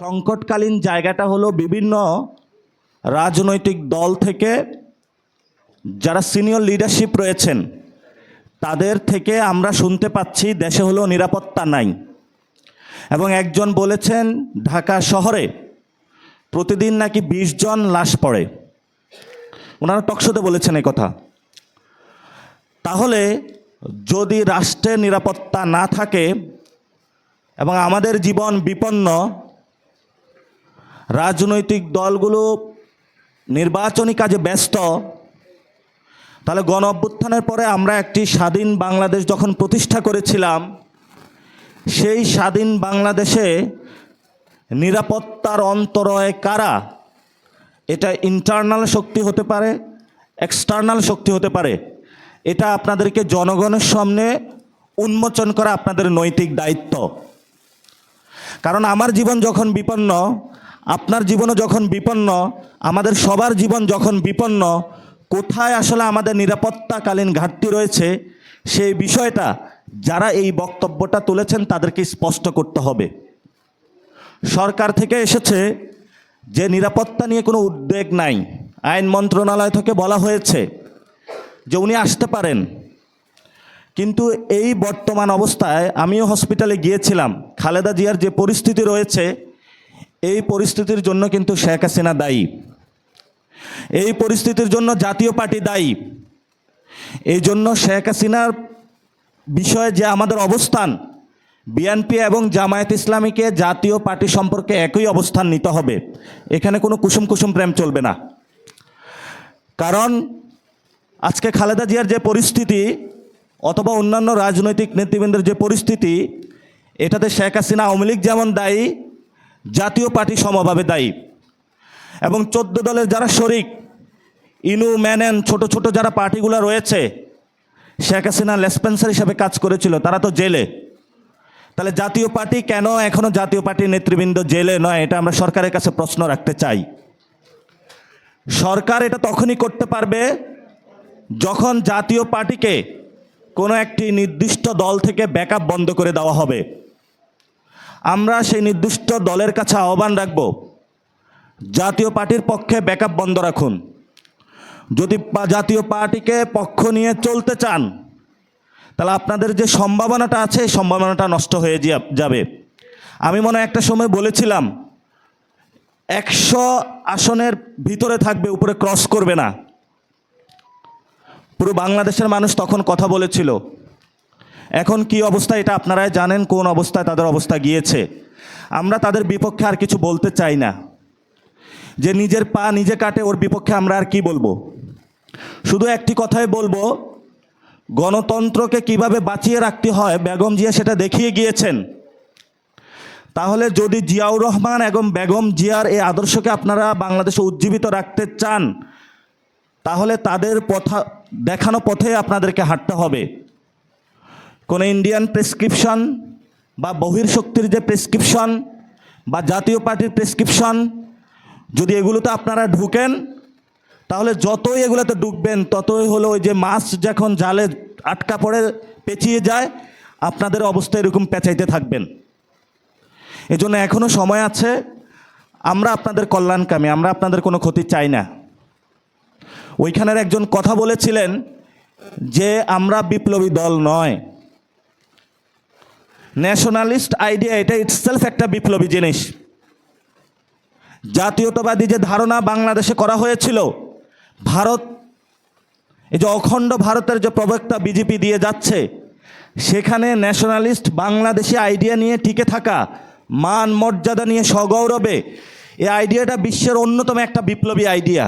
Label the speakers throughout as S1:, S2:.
S1: সংকটকালীন জায়গাটা হলো বিভিন্ন রাজনৈতিক দল থেকে যারা সিনিয়র লিডারশিপ রয়েছেন, তাদের থেকে আমরা শুনতে পাচ্ছি দেশে হলো নিরাপত্তা নাই। এবং একজন বলেছেন, ঢাকা শহরে প্রতিদিন নাকি বিশ জন লাশ পড়ে। ওনারা টকশোতে বলেছেন কথা। তাহলে যদি রাষ্ট্রের নিরাপত্তা না থাকে এবং আমাদের জীবন বিপন্ন রাজনৈতিক দলগুলো নির্বাচনী কাজে ব্যস্ত, তাহলে গণ অভ্যুত্থানের পরে আমরা একটি স্বাধীন বাংলাদেশ যখন প্রতিষ্ঠা করেছিলাম, সেই স্বাধীন বাংলাদেশে নিরাপত্তার অন্তরয় কারা? এটা ইন্টারনাল শক্তি হতে পারে এক্সটার্নাল শক্তি হতে পারে। এটা আপনাদেরকে জনগণের সামনে উন্মোচন করা আপনাদের নৈতিক দায়িত্ব। কারণ আমার জীবন যখন বিপন্ন আপনার জীবনও যখন বিপন্ন, আমাদের সবার জীবন যখন বিপন্ন, কোথায় আসলে আমাদের নিরাপত্তাকালীন ঘাটতি রয়েছে, সেই বিষয়টা যারা এই বক্তব্যটা তুলেছেন তাদেরকে স্পষ্ট করতে হবে। সরকার থেকে এসেছে যে নিরাপত্তা নিয়ে কোনো উদ্বেগ নাই। আইন মন্ত্রণালয় থেকে বলা হয়েছে যে উনি আসতে পারেন। কিন্তু এই বর্তমান অবস্থায় আমিও হসপিটালে গিয়েছিলাম। খালেদা জিয়ার যে পরিস্থিতি রয়েছে এই পরিস্থিতির জন্য কিন্তু শেখ হাসিনা দায়ী। এই পরিস্থিতির জন্য জাতীয় পার্টি দায়ী। এই জন্য শেখ হাসিনার বিষয়ে যে আমাদের অবস্থান বিএনপি এবং জামায়াত ইসলামীকে জাতীয় পার্টি সম্পর্কে একই অবস্থান নিতে হবে। এখানে কোনো কুসুম কুসুম প্রেম চলবে না। কারণ আজকে খালেদা জিয়ার যে পরিস্থিতি অথবা অন্যান্য রাজনৈতিক নেতৃবৃন্দের যে পরিস্থিতি, এটাতে শেখ হাসিনা আওয়ামী লীগ যেমন দায়ী জাতীয় পার্টি সমভাবে দায়ী। এবং চোদ্দ দলের যারা শরিক, ইনু, ম্যানেন, ছোট ছোট যারা পার্টিগুলো রয়েছে, শেখ হাসিনা লেসপেন্সার হিসাবে কাজ করেছিল, তারা তো জেলে। তাহলে জাতীয় পার্টি কেন এখনও জাতীয় পার্টির নেতৃবৃন্দ জেলে নয়, এটা আমরা সরকারের কাছে প্রশ্ন রাখতে চাই। সরকার এটা তখনই করতে পারবে যখন জাতীয় পার্টিকে কোনো একটি নির্দিষ্ট দল থেকে ব্যাকআপ বন্ধ করে দেওয়া হবে। আমরা সেই নির্দিষ্ট দলের কাছে আহ্বান রাখব। জাতীয় পার্টির পক্ষে ব্যাকআপ বন্ধ রাখুন। যদি জাতীয় পার্টিকে পক্ষ নিয়ে চলতে চান, তাহলে আপনাদের যে সম্ভাবনাটা আছে সম্ভাবনাটা নষ্ট হয়ে যাবে। আমি মনে একটা সময় বলেছিলাম, একশো আসনের ভিতরে থাকবে, উপরে ক্রস করবে না। পুরো বাংলাদেশের মানুষ তখন কথা বলেছিল। এখন কি অবস্থা এটা আপনারাই জানেন, কোন অবস্থায় তাদের অবস্থা গিয়েছে। আমরা তাদের বিপক্ষে আর কিছু বলতে চাই না। যে নিজের পা নিজে কাটে, ওর বিপক্ষে আমরা আর কি বলব? শুধু একটি কথাই বলব, গণতন্ত্রকে কীভাবে বাঁচিয়ে রাখতে হয়, বেগম জিয়া সেটা দেখিয়ে গিয়েছেন। তাহলে যদি জিয়াউর রহমান এবং বেগম জিয়ার এই আদর্শকে আপনারা বাংলাদেশে উজ্জীবিত রাখতে চান, তাহলে তাদের পথা দেখানো পথে আপনাদেরকে হাঁটতে হবে। কোনো ইন্ডিয়ান প্রেসক্রিপশন বা বহির্শক্তির যে প্রেসক্রিপশন বা জাতীয় পার্টির প্রেসক্রিপশন যদি এগুলোতে আপনারা ঢুকেন, তাহলে যতই এগুলোতে ঢুকবেন, ততই হলো ওই যে মাছ যখন জালে আটকা পড়ে পেঁচিয়ে যায়, আপনাদের অবস্থা এরকম পেঁচাইতে থাকবেন। এজন্য এখনও সময় আছে, আমরা আপনাদের কল্যাণকামী, আমরা আপনাদের কোনো ক্ষতি চাই না। ওইখানের একজন কথা বলেছিলেন যে আমরা বিপ্লবী দল নয়। ন্যাশনালিস্ট আইডিয়া এটা ইটসেলফ একটা বিপ্লবী জিনিস। জাতীয়তাবাদী যে ধারণা বাংলাদেশে করা হয়েছিল, ভারত, এই যে অখণ্ড ভারতের যে প্রবক্তা বিজেপি দিয়ে যাচ্ছে, সেখানে ন্যাশনালিস্ট বাংলাদেশি আইডিয়া নিয়ে টিকে থাকা, মান মর্যাদা নিয়ে সগৌরবে, এই আইডিয়াটা বিশ্বের অন্যতম একটা বিপ্লবী আইডিয়া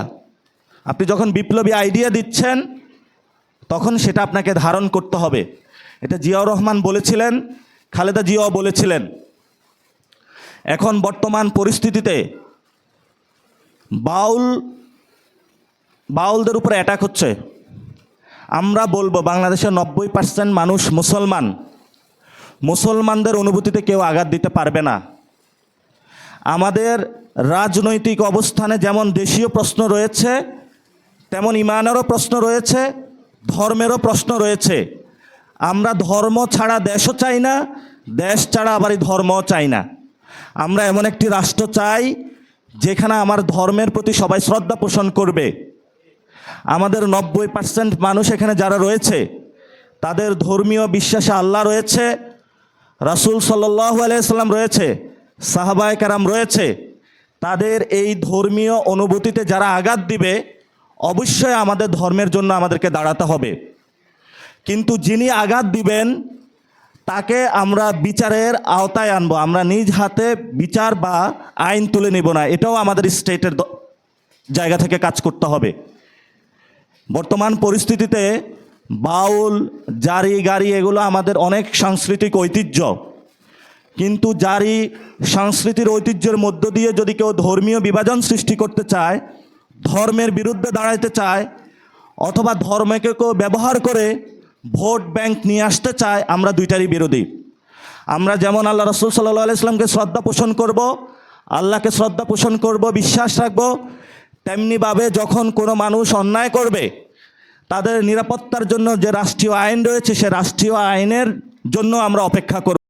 S1: আপনি যখন বিপ্লবী আইডিয়া দিচ্ছেন, তখন সেটা আপনাকে ধারণ করতে হবে। এটা জিয়াউর রহমান বলেছিলেন খালেদা জিয়াও বলেছিলেন, এখন বর্তমান পরিস্থিতিতে বাউল, বাউলদের উপরে অ্যাটাক হচ্ছে। আমরা বলব বাংলাদেশের নব্বই পার্সেন্ট মানুষ মুসলমান। মুসলমানদের অনুভূতিতে কেউ আঘাত দিতে পারবে না। আমাদের রাজনৈতিক অবস্থানে যেমন দেশীয় প্রশ্ন রয়েছে, তেমন ইমানেরও প্রশ্ন রয়েছে, ধর্মেরও প্রশ্ন রয়েছে। আমরা ধর্ম ছাড়া দেশও চাই না, দেশ ছাড়া আবার এই চাই না। আমরা এমন একটি রাষ্ট্র চাই, যেখানে আমার ধর্মের প্রতি সবাই শ্রদ্ধা পোষণ করবে। আমাদের নব্বই পার্সেন্ট মানুষ এখানে যারা রয়েছে, তাদের ধর্মীয় বিশ্বাসে আল্লাহ রয়েছে, রাসুল সাল্লাহ আলাইসাল্লাম রয়েছে, সাহাবায় কারাম রয়েছে। তাদের এই ধর্মীয় অনুভূতিতে যারা আঘাত দিবে, অবশ্যই আমাদের ধর্মের জন্য আমাদেরকে দাঁড়াতে হবে। কিন্তু যিনি আঘাত দিবেন, তাকে আমরা বিচারের আওতায় আনব। আমরা নিজ হাতে বিচার বা আইন তুলে নিব না। এটাও আমাদের স্টেটের জায়গা থেকে কাজ করতে হবে। বর্তমান পরিস্থিতিতে বাউল, জারি গাড়ি এগুলো আমাদের অনেক সাংস্কৃতিক ঐতিহ্য। কিন্তু জারি সংস্কৃতির ঐতিহ্যের মধ্য দিয়ে যদি কেউ ধর্মীয় বিভাজন সৃষ্টি করতে চায়, ধর্মের বিরুদ্ধে দাঁড়াইতে চায়, অথবা ধর্মকে কেউ ব্যবহার করে ভোট ব্যাংক নিয়ে আসতে চায়, আমরা দুইটারই বিরোধী। আমরা যেমন আল্লাহ রসুল সাল্লাহ আলাইসলামকে শ্রদ্ধা পোষণ করব, আল্লাহকে শ্রদ্ধা পোষণ করব, বিশ্বাস রাখব তেমনিভাবে যখন কোনো মানুষ অন্যায় করবে, তাদের নিরাপত্তার জন্য যে রাষ্ট্রীয় আইন রয়েছে, সে রাষ্ট্রীয় আইনের জন্য আমরা অপেক্ষা করব।